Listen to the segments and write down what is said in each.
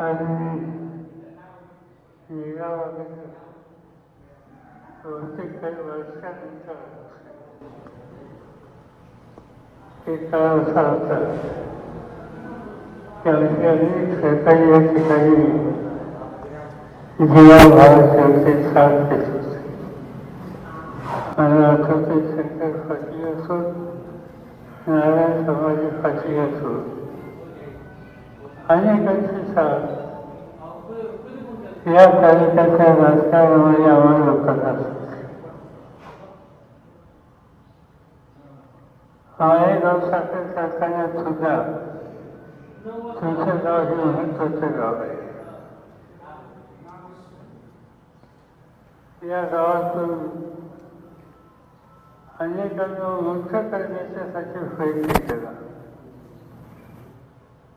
आणि निघा वगैरे बहुतेक काही वर्षानंतर ते काळ असा होता की आमची अनेक सरकारी या ठिकाणी जीवाभावाचे होते साथ देत होते मला आठवते शंकर फाटी असो नारायण समाधी फाशी असो अनेकांची साथ या तालुक्याच्या राजकारणामध्ये आम्हाला लोकांना असते माळेगाव साखर कारखान्यात सुद्धा तुमचं गाव हे महत्वाचं गाव आहे. या गावातून अनेकांना मोठं करण्याच्यासाठी प्रयत्न केला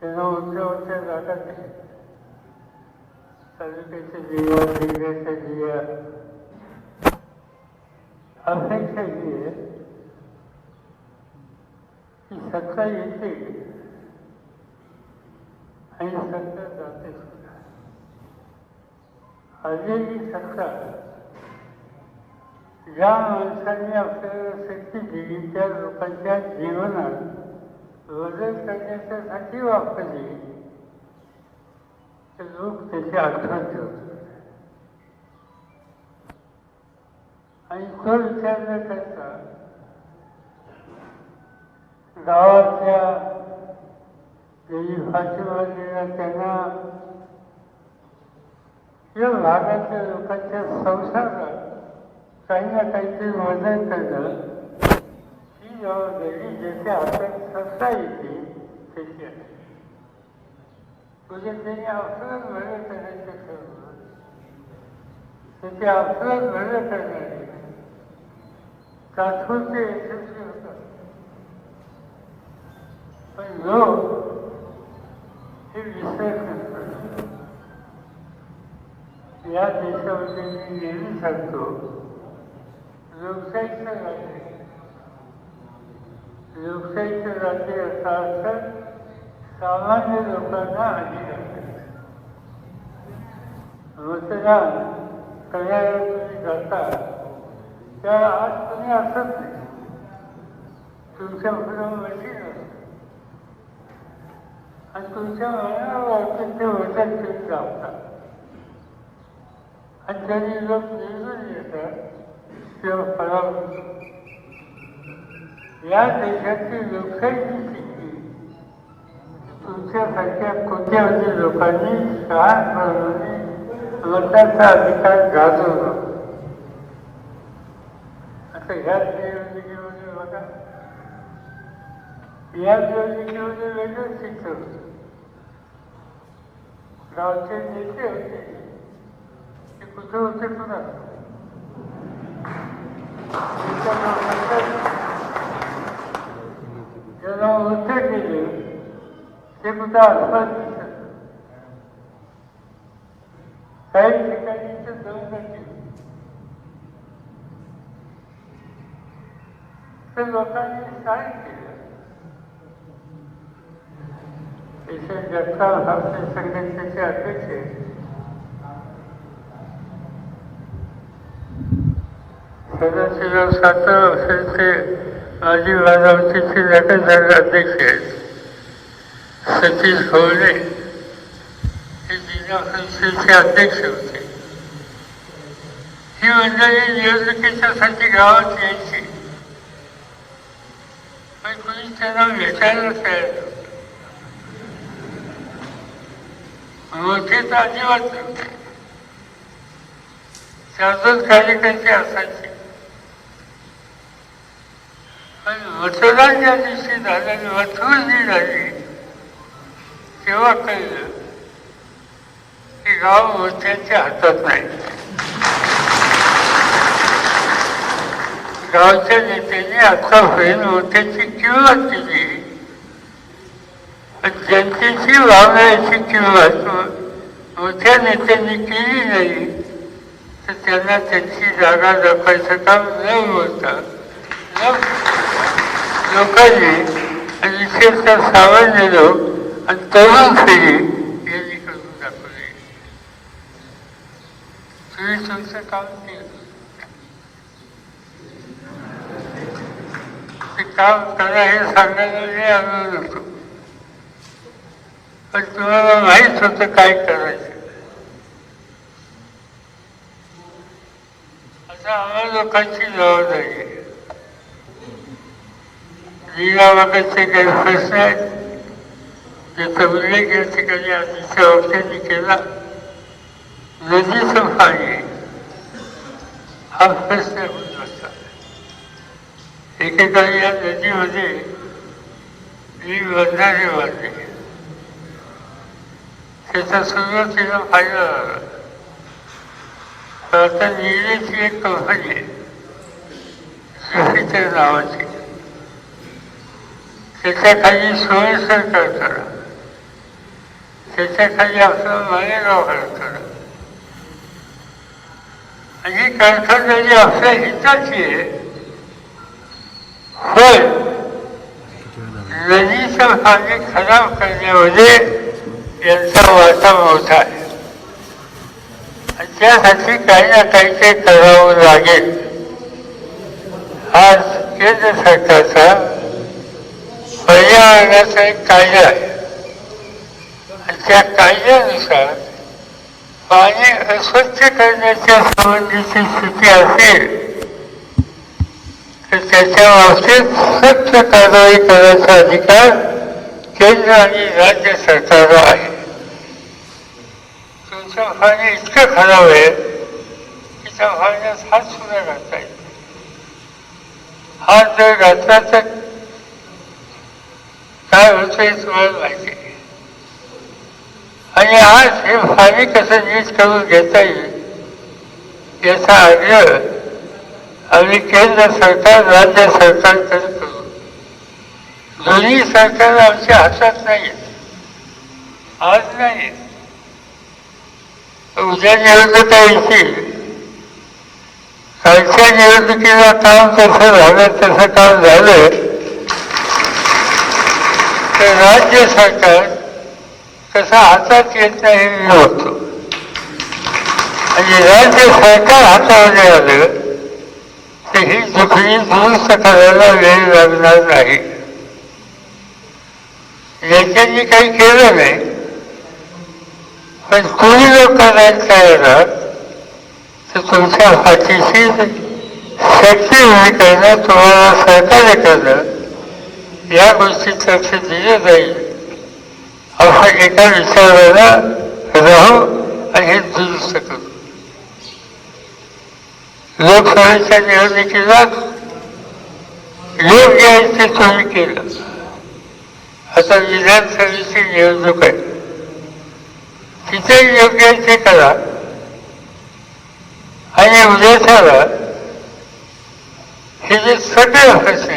त्यांना उंच्या उंच्या जागा. दिल्या तालुक्याच्या दिया जिल्ह्याच्या दिया अपेक्षा ही आहे की सत्ता येते. आणि सत्ता जाते सुद्धा. आलेली सत्ता ज्या माणसांनी आपल्याला शक्ती दिली त्या लोकांच्या जीवनात बदल करण्याच्यासाठी वापरली. तर लोक त्याचे आठवण ठेवतात. आणि तो विचार न करता गावातल्या ज्यांनी त्यांना या भागातल्या लोकांच्या संसारात काही ना काहीतरी वजन करणं ही जबाबदारी ज्याच्या हातात सत्ता येते त्याची आहे. म्हणजे त्यांनी अवसरच भलं करायचं ठरवलं. त्याचे अवसरच भलं करणारे तात्पुरते यशस्वी होतात. पण लोक हे विसर करतात या देशामध्ये मी नेहमी सांगतो लोकशाहीचं राज्य. लोकशाहीचं राज्य असं अर्थ सामान्य लोकांना अधिकार. मतदान करण्याला तुम्ही जाता त्या आज तुम्ही असत नाही. तुमच्या पुढं मशीन आणि तुमच्या मनाला वाटत ते वचन तुम्ही दाबता आणि त्यांनी लोक निवडून येतात तेव्हा या देशाची लोकशाही शिकली तुमच्यासारख्या कोट्यावधी लोकांनी शहाणपणाने मताचा अधिकार गाजवला. आता ह्या निवडणुकीमध्ये बघा. या निवडणुकीमध्ये वेगळं चित्र गावचे नेते होते. ते कुठे होते पुन्हा? ज्याला मोठं केलं ते सुद्धा आसपास दिसत काही ठिकाणी ते दोन केली तर लोकांनी काय केलं पेशंट जगताप हास्य संघटनेचे अध्यक्ष आहेत. सदाशिवराव सातारा अध्यक्ष आहेत सतीश भोवले हे जिल्हा परिषदेचे अध्यक्ष होते ही मंडळी निवडणुकीच्यासाठी गावात यायची पण कोणी त्यांना भेटायला तयार मोठे तर अजिबात नव्हते त्यातच कार्यकर्ते असायचे आणि मतदान ज्या दिवशी झालं जी झाली तेव्हा कळलं की गाव मोठ्यांच्या हातात नाही गावच्या नेत्यांनी होईल मोठ्याची किंमत केली पण जनतेची भावनाची किंमत मोठ्या नेत्यांनी केली नाही तर त्यांना त्यांची जागा दाखवायचं काम न होता लोकांनी आणि विशेषतः सामान्य लोक आणि तरुण पिढी यांनी करून दाखवले. तुम्ही तुमचं काम केलं. ते काम करा हे सांगायला मी आलो नव्हतो. पण तुम्हाला माहीत होतं काय करायचं. आता आम्हा लोकांची जबाबदारी आहे. लिलावाकडचे काही प्रश्न आहेत ज्याचा उल्लेख या ठिकाणी आधीच्या वक्त्यांनी केला नदीचं पाणी हा प्रश्न होत असतात एकेकाळी या नदीमध्ये मी बंधारे बांधले त्याचा सुरुवातीला फायदा झाला पण आता नीलेची एक कंपनी आहे नावाची त्याच्याखाली सोयीसर करा. त्याच्या आपलं मालेगाव करा. आणि ही कारखानदारी आपल्या हिताची आहे होय नदीचं पाणी खराब करण्यामध्ये यांचा वाटा मोठा आहे. त्यासाठी काही ना काही ते करावं लागेल. आज केंद्र सरकारचा पर्यावरणाचा एक कायदा. आहे आणि त्या कायद्यानुसार पाणी अस्वच्छ करण्याच्या संबंधीची स्थिती असेल तर त्याच्या बाबतीत सक्त कारवाई करण्याचा अधिकार केंद्र आणि राज्य सरकारला आहे. तुमचं पाणी इतकं खराब आहे की त्या पाण्यात हात सुद्धा घालता येत हात जर घातला तर काय होतं हे तुम्हाला माहिती आणि आज हे पाणी कसं नीट करून घेता येईल याचा आग्रह आम्ही केंद्र सरकार राज्य सरकारकडे करू. दोन्ही सरकार आमच्या हातात नाही आज नाही उद्या निवडणुका येतील. कालच्या निवडणुकीला काम कसं झालं तसं काम झालं. आणि राज्य सरकार कसं हातात येत नाही हे मी आणि राज्य सरकार हातामध्ये आलं तर ही दुखणी दुरुस्त करायला वेळ लागणार नाही. याच्यांनी काही केलं नाही पण तुम्ही लोक करायला तर तुमच्या हातीशी शक्ती उभी करणं तुम्हाला सहकार्य करणं या गोष्टीत लक्ष दिले जाईल आपण एका विचाराला राहू आणि हे दुरुस्त करू लोकसभेच्या निवडणुकीला योग्य आहे ते तुम्ही केलं. आता विधानसभेची निवडणूक आहे. तिथे योग्य आहे ते करा. आणि उद्याच्याला हे जे सगळे प्रश्न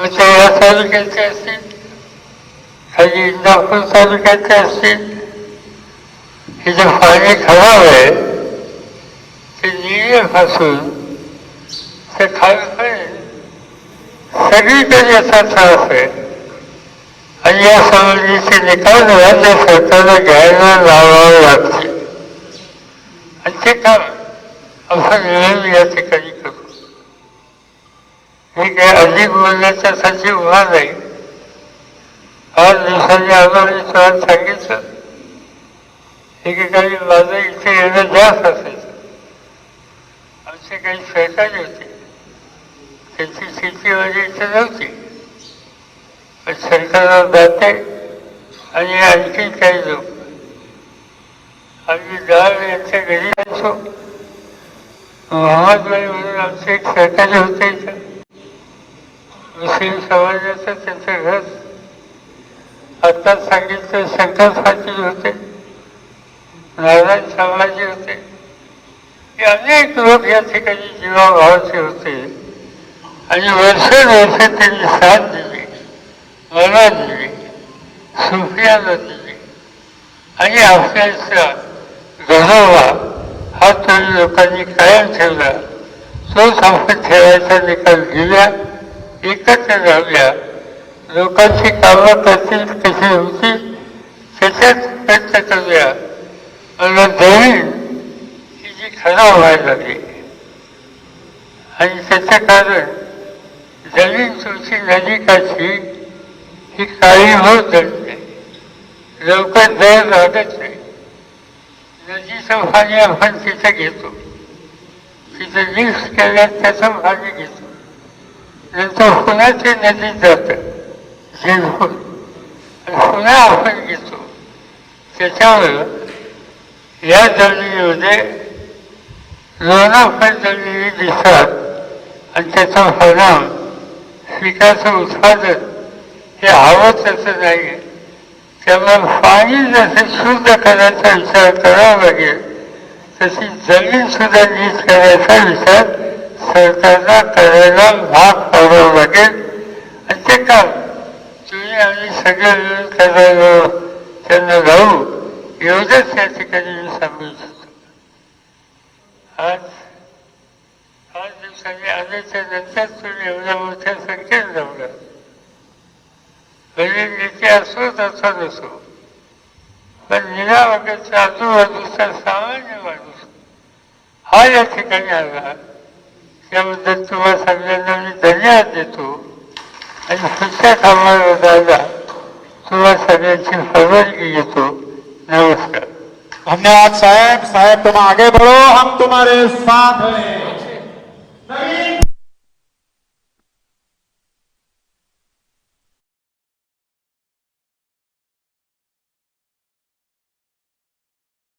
आहेत तालुक्याचे असतील खाली इंदापूर तालुक्याचे असतील हे जे पाणी खराब आहे ते निळेपासून ते खालपर्यंत सगळीकडे याचा त्रास आहे. आणि या संबंधीचे निकाल राज्य सरकारला घ्यायला लावावे लागतील. आणि ते काम आपण मिळून या ठिकाणी अधिक हे काय उभा जाईल. पाच दिवसांनी आम्हाला मी सांगितलं. एकेकाळी माझं इथे येणं जास्त असायचं. आमचे काही सहकारी होते. त्यांची शेती माझ्या इथे नव्हती. पण सरकारला जाते आणि आणखी काही लोक. आम्ही डाळ यांच्या घरी असो मोहम्मदबाई म्हणून आमचे एक सहकारी होते इथं. मुस्लिम समाजाचं त्यांचं घर. आत्ताच सांगितलं शंकर पाटील होते. नारायण संभाजी होते. हे अनेक लोक या ठिकाणी जीवाभावाचे होते. आणि वर्षानुवर्ष त्यांनी साथ दिली. मला दिली. सुफियाला दिली. आणि आपल्याचा गौरवा हा तुम्ही लोकांनी कायम ठेवला. तोच आपण ठेवायचा निकाल दिला. एकत्र राहूया लोकांची कामं करतील कशी होती त्याच्यात प्रयत्न करूया आणि जमीन ही जी खराब व्हायला लागली. आणि त्याचं कारण जमीन तुमची नदीकाची ही काळी होत जाते. लवकर दर लागत नाही. नदीचं पाणी आपण तिथं घेतो. तिथं मिक्स केल्यास त्याचं पाणी घेतो. नंतर हुनाची नदी नदीत जातं जिरपून आपण घेतो त्याच्यामुळं या जमिनीमध्ये लोणाफळ जमिनी दिसतात आणि त्याचा परिणाम पिकाचं उत्पादन हे हवं तसं नाही त्यामुळे पाणी जसं शुद्ध करायचा विचार करावा लागेल तशी जमीन सुद्धा नीट करायचा विचार सरकारला करायला भाग पाडावा लागेल आणि ते काम तुम्ही आम्ही सगळे मिळून करायला त्यांना जाऊ एवढंच या ठिकाणी मी सांगू इच्छितो आज पाच दिवसांनी आल्याच्यानंतर तुम्ही एवढ्या मोठ्या संख्येत जमला म्हणजे नेते असो तसा नसो पण निरावागाच्या आजूबाजूचा सामान्य माणूस हा या ठिकाणी आला त्याबद्दल तुम्हाला सगळ्यांना मी धन्यवाद देतो. आणि पुढच्या कामाला जायला तुम्हा सगळ्यांची परवानगी घेतो. नमस्कार. धन्यवाद साहेब. साहेब तुम आगे बढ़ो. हम तुम्हारे साथ हैं.